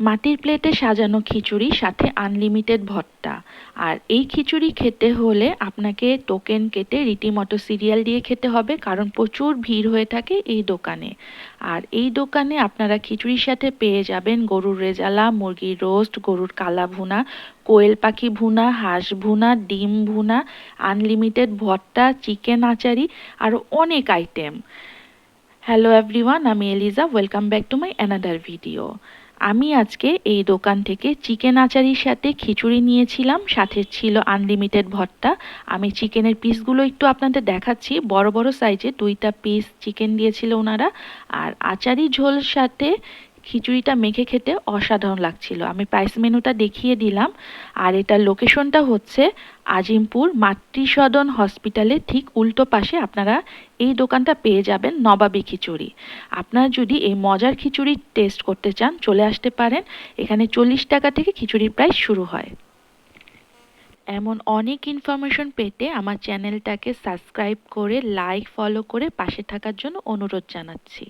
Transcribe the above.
মাটির প্লেটে সাজানো খিচুড়ি, সাথে আনলিমিটেড ভর্তা। আর এই খিচুড়ি খেতে হলে আপনাকে টোকেন কেটে রীতিমতো সিরিয়াল দিয়ে খেতে হবে, কারণ প্রচুর ভিড় হয়ে থাকে এই দোকানে। আর এই দোকানে আপনারা খিচুড়ির সাথে পেয়ে যাবেন গরুর রেজালা, মুরগির রোস্ট, গরুর কালা ভুনা, কোয়েল পাখি ভুনা, হাঁস ভুনা, ডিম ভুনা আনলিমিটেড ভর্তা, চিকেন আচারি আরও অনেক আইটেম হ্যালো এভরিওয়ান আমি Eliza welcome back to my another video আমি আজকে এই দোকান থেকে চিকেন আচারির সাথে খিচুড়ি নিয়েছিলাম, সাথে ছিল আনলিমিটেড ভর্তা। আমি চিকেনের পিসগুলো একটু আপনাদের দেখাচ্ছি। বড় বড় সাইজে দুইটা পিস চিকেন দিয়েছিল ওনারা। আর আচারি ঝোল সাথে খিচুড়িটা মেখে খেতে অসাধারণ লাগছিল। আমি প্রাইস মেনুটা দেখিয়ে দিলাম। আর এটার লোকেশনটা হচ্ছে আজিমপুর মাতৃসদন হসপিটালের ঠিক উল্টো পাশে। আপনারা এই দোকানটা পেয়ে যাবেন নবাবী খিচুড়ি। আপনারা যদি এই মজার খিচুড়ি টেস্ট করতে চান, চলে আসতে পারেন। এখানে চল্লিশ টাকা থেকে খিচুড়ির প্রাইস শুরু হয়। এমন অনেক ইনফরমেশন পেতে আমার চ্যানেলটাকে সাবস্ক্রাইব করে লাইক ফলো করে পাশে থাকার জন্য অনুরোধ জানাচ্ছি।